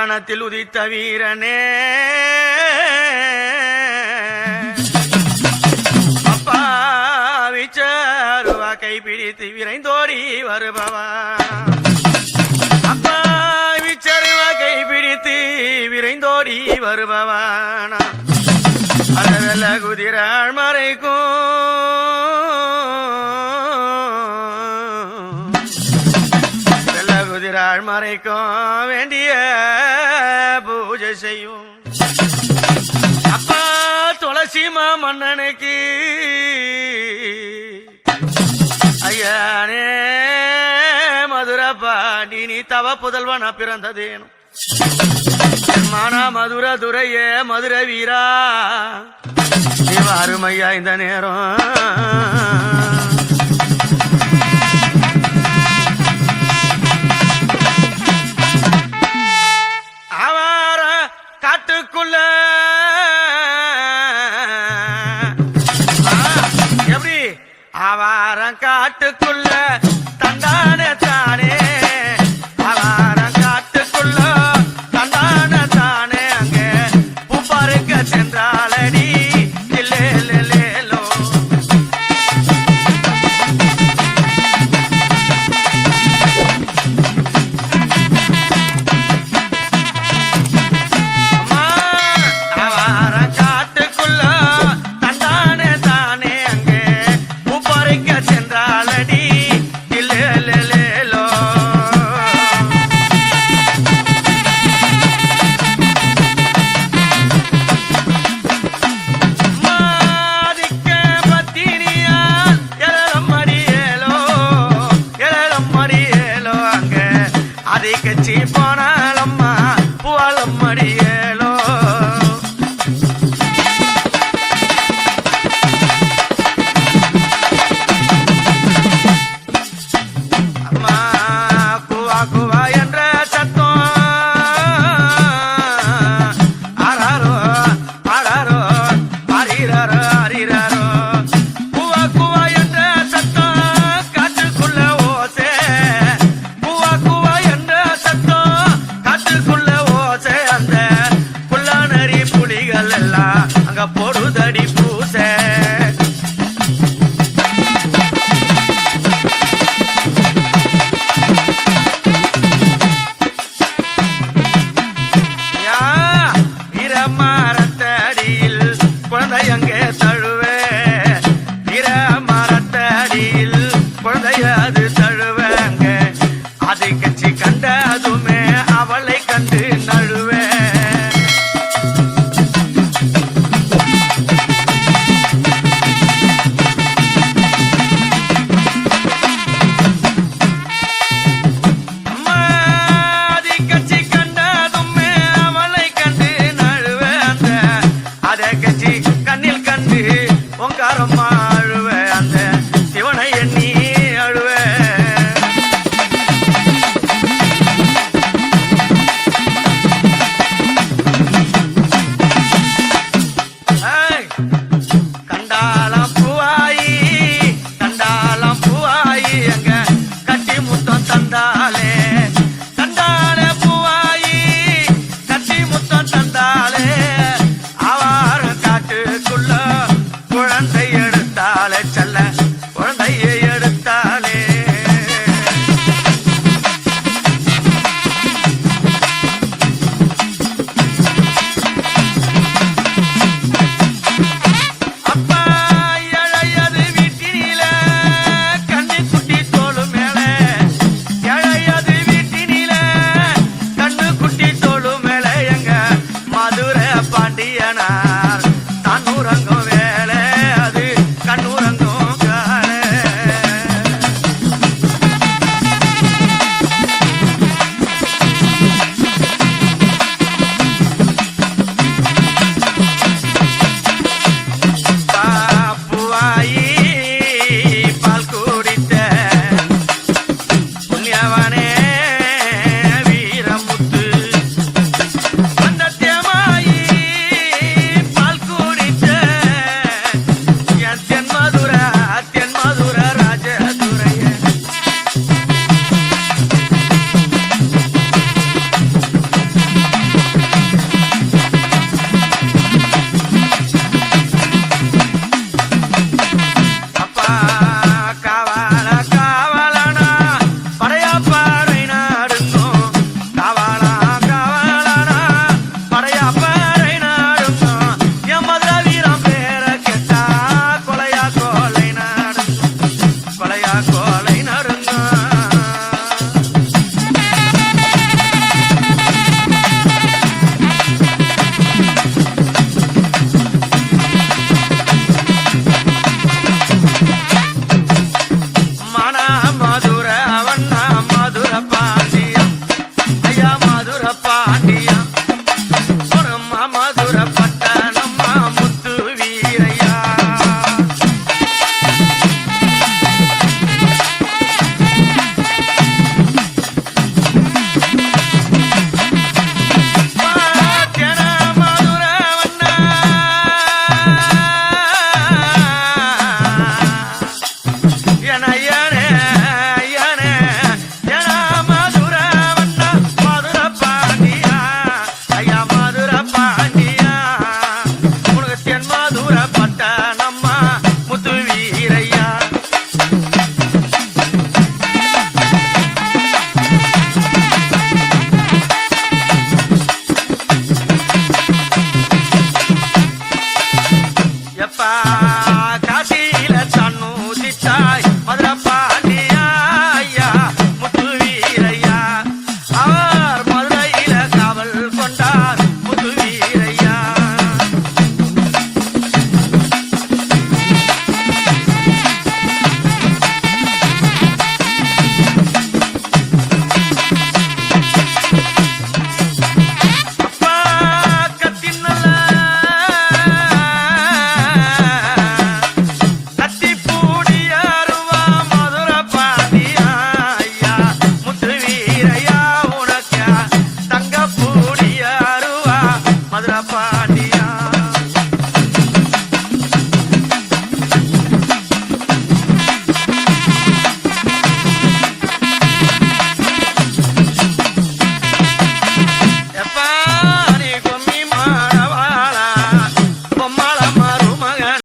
தனத்தில் உதித்த வீரனே. அப்பாவிச்சருவா கைப்பிடித்து விரைந்தோடி வருபவா. அப்பாவிச்சருவா கைப்பிடித்து விரைந்தோடி வருபவானா. அதல்ல குதிராள் மறைக்கும். பிறாள் மறைக்கும் வேண்டிய பூஜை செய்யும். அப்பா துளசி மா மன்னனுக்கு ஐயானே மதுரப்பா நீ தவ புதல்வன் பிறந்ததேனும் மானா மதுர துரைய மதுர வீரா. அருமையா இந்த நேரம். காட்டுக்குள்ள தந்தான தானே ராகோ faz.